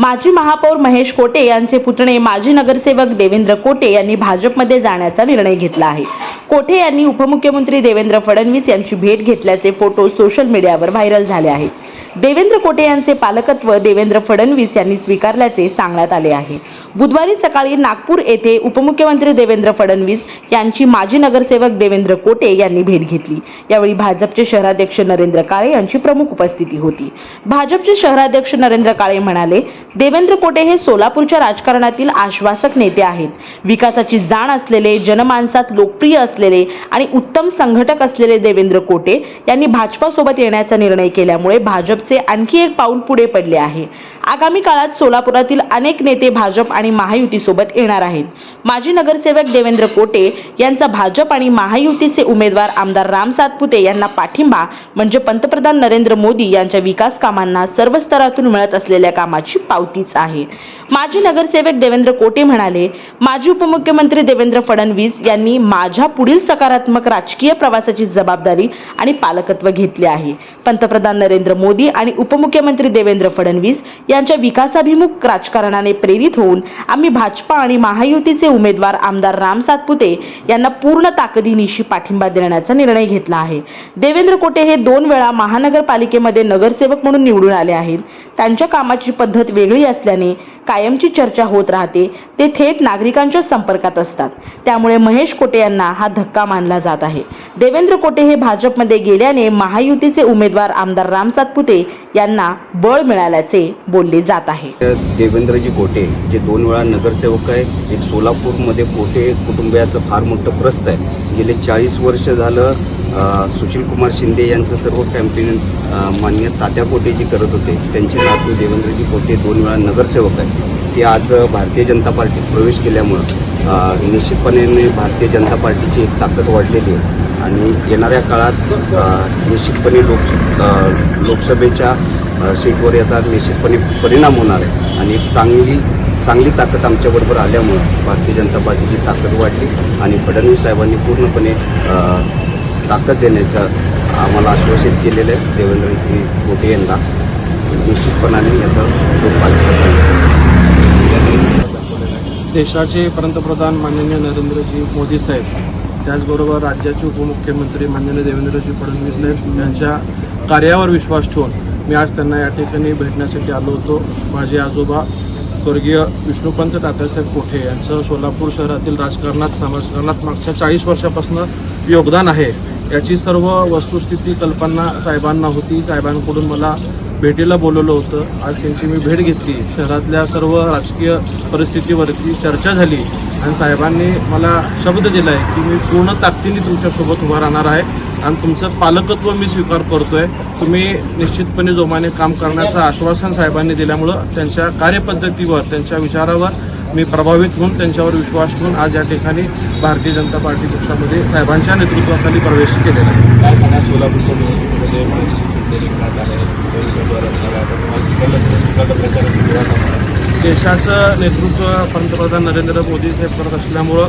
माजी महापौर महेश कोटे यांचे पुतणे माजी नगरसेवक देवेंद्र कोटे यांनी भाजपमध्ये जाण्याचा निर्णय घेतला आहे. कोठे यांनी उपमुख्यमंत्री देवेंद्र फडणवीस यांची भेट घेतल्याचे फोटो सोशल मीडियावर व्हायरल झाले आहेत. देवेंद्र कोटे यांचे पालकत्व देवेंद्र फडणवीस यांनी स्वीकारल्याचे सांगण्यात आले आहे. बुधवारी सकाळी नागपूर येथे उपमुख्यमंत्री देवेंद्र फडणवीस यांची माजी नगरसेवक देवेंद्र कोटे यांनी भेट घेतली. यावेळी भाजपचे शहराध्यक्ष नरेंद्र काळे यांची प्रमुख उपस्थिती होती. भाजपचे शहराध्यक्ष नरेंद्र काळे म्हणाले देवेंद्र कोटे हे सोलापूरच्या राजकारणातील आश्वासक नेते आहेत. विकासाची जाण असलेले जनमानसात लोकप्रिय असलेले आणि उत्तम संघटक असलेले देवेंद्र कोटे यांनी भाजपासोबत येण्याचा निर्णय केल्यामुळे भाजप भाजपचे आणखी एक पाऊल पुढे पडले आहे. आगामी काळात सोलापुरातील अनेक नेते भाजप आणि महायुतीसोबत येणार आहेत. माजी नगरसेवक देवेंद्र कोटे यांचा भाजप आणि महायुतीचे उमेदवार आमदार राम सातपुते यांना पाठिंबा म्हणजे पंतप्रधान नरेंद्र मोदी यांच्या विकास कामांना सर्व स्तरातून मिळत असलेल्या कामाची पावतीच आहे. माजी नगरसेवक देवेंद्र कोटे म्हणाले माजी उपमुख्यमंत्री देवेंद्र फडणवीस यांनी माझ्या पुढील सकारात्मक राजकीय प्रवासाची जबाबदारी आणि पालकत्व घेतले आहे. पंतप्रधान नरेंद्र मोदी आणि उपमुख्यमंत्री देवेंद्र फडणवीस यांच्या विकासाभिमुख राजकारणाने प्रेरित होऊन आम्ही भाजपा आणि महायुतीचे उमेदवार आमदार राम सातपुते यांना पूर्ण ताकदीनिशी पाठिंबा देण्याचा निर्णय घेतला आहे. देवेंद्र कोटे हे दोन वेळा महानगरपालिकेमध्ये नगरसेवक म्हणून निवडून आले आहेत. त्यांच्या कामाची पद्धत वेगळी असल्याने कायमची चर्चा होत राहते. ते थेट नागरिकांच्या संपर्कात असतात. त्यामुळे महेश कोटे यांना हा धक्का मानला जात आहे. देवेंद्र कोटे हे भाजपमध्ये गेल्याने महायुतीचे उमेदवार आमदार राम सातपुते यांना बळ मिळाल्याचे बोलले जात आहे. देवेंद्रजी कोटे जे दोन वेळा नगरसेवक आहे एक सोलापूरमध्ये कोटे कुटुंबियाचं फार मोठं प्रस्त आहे. गेले चाळीस वर्ष झालं सुशीलकुमार शिंदे यांचं सर्व कॅम्पेन मान्य तात्या कोटे जी करत होते. त्यांचे नातू देवेंद्रजी कोटे दोन वेळा नगरसेवक आहेत. ते आज भारतीय जनता पार्टीत प्रवेश केल्यामुळं निश्चितपणे भारतीय जनता पार्टीची एक ताकद वाढलेली आहे. आणि येणाऱ्या काळात निश्चितपणे लोक लोकसभेच्या सीटवर याचा निश्चितपणे परिणाम होणार आहे. आणि एक चांगली चांगली ताकद आमच्याबरोबर आल्यामुळं भारतीय जनता पार्टीची ताकद वाढली. आणि फडणवीस साहेबांनी पूर्णपणे ताकद देण्याचं आम्हाला आश्वासित केलेलं आहे. देवेंद्रजी कोटे यांना निश्चितपणाने याचा देशाचे पंतप्रधान माननीय नरेंद्रजी मोदी साहेब त्याचबरोबर राज्याचे उपमुख्यमंत्री माननीय देवेंद्रजी फडणवीस साहेब यांच्या कार्यावर विश्वास ठेवून मी आज त्यांना या ठिकाणी भेटण्यासाठी आलो होतो. माझे आजोबा स्वर्गीय विष्णुपंत तात्यासाहेब कोठे यांचं सोलापूर शहरातील राजकारणात समाजकारणात मागच्या चाळीस वर्षापासून योगदान आहे. याची सर्व वस्तुस्थिती कल्पना साहेबांना होती. साहेबांकडून मला भेटीला बोलवलं होतं. आज त्यांची मी भेट घेतली. शहरातल्या सर्व राजकीय परिस्थितीवरती चर्चा झाली. आणि साहेबांनी मला शब्द दिला आहे की मी पूर्ण ताकदीने तुमच्यासोबत उभा राहणार आहे. आणि तुमचं पालकत्व मी स्वीकार करतोय. तुम्ही निश्चितपणे जोमाने काम करण्याचं आश्वासन साहेबांनी दिल्यामुळं त्यांच्या कार्यपद्धतीवर त्यांच्या विचारावर मी प्रभावित होऊन त्यांच्यावर विश्वास ठेवून आज या ठिकाणी भारतीय जनता पार्टी पक्षामध्ये साहेबांच्या नेतृत्वाखाली प्रवेश केलेला आहे. सोलापूरच्या आहे देशाचं नेतृत्व पंतप्रधान नरेंद्र मोदी साहेब करत असल्यामुळं